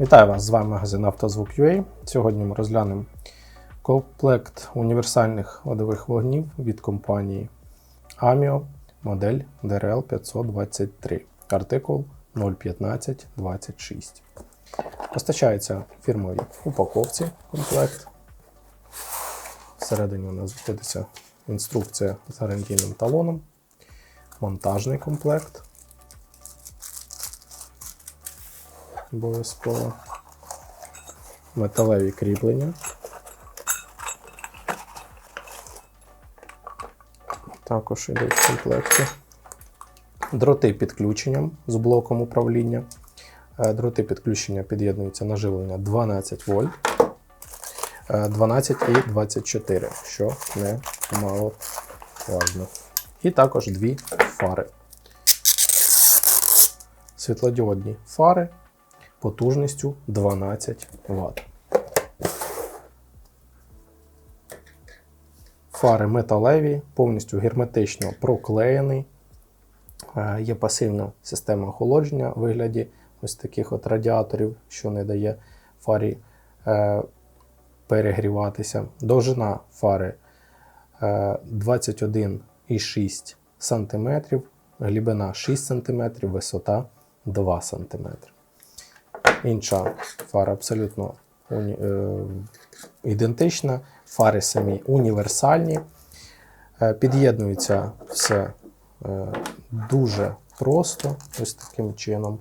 Вітаю вас! З вами магазин «Автозвук.UA». Сьогодні ми розглянемо комплект універсальних водових вогнів від компанії AMIO, модель DRL 523, артикул 01526. Постачається в упаковці комплект. Всередині у нас знаходиться інструкція з гарантійним талоном, монтажний комплект. Обов'язково металеві кріплення. Також йдуть в комплекті. Дроти підключенням з блоком управління. Е, Дроти підключення під'єднуються на живлення 12 вольт, е, 12 і 24, що не мало важно. І також дві фари. Світлодіодні фари потужністю 12 Вт. Фари металеві, повністю герметично проклеєний. Е, Є пасивна система охолодження в вигляді ось таких от радіаторів, що не дає фарі е, перегріватися. Довжина фари е, 21,6 см, глибина 6 см, висота 2 см. Інша фара абсолютно е, ідентична. Фари самі універсальні. Е, Під'єднується все е, дуже просто, ось таким чином.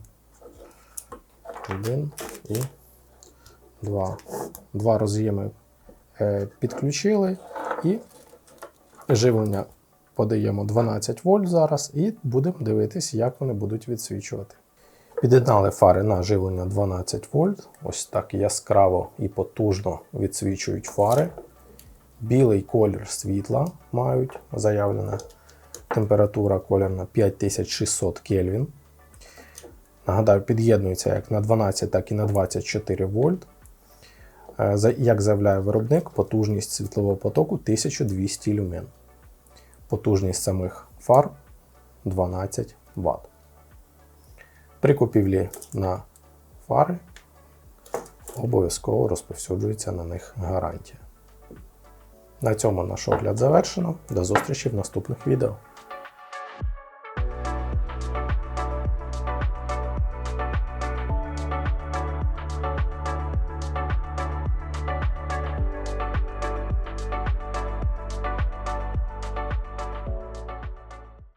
Один і два. Два роз'єми підключили і живлення подаємо 12 вольт зараз, і будемо дивитися, як вони будуть відсвічувати. Під'єднали фари на живлення 12 вольт. Ось так яскраво і потужно відсвічують фари. Білий колір світла мають заявлена температура колірна 5600 Кельвін. Нагадаю, під'єднується як на 12, так і на 24 вольт. Е, Як заявляє виробник, потужність світлового потоку 1200 люмен. Потужність самих фар 12 Вт. При купівлі на фари обов'язково розповсюджується на них гарантія. На цьому наш огляд завершено. До зустрічі в наступних відео.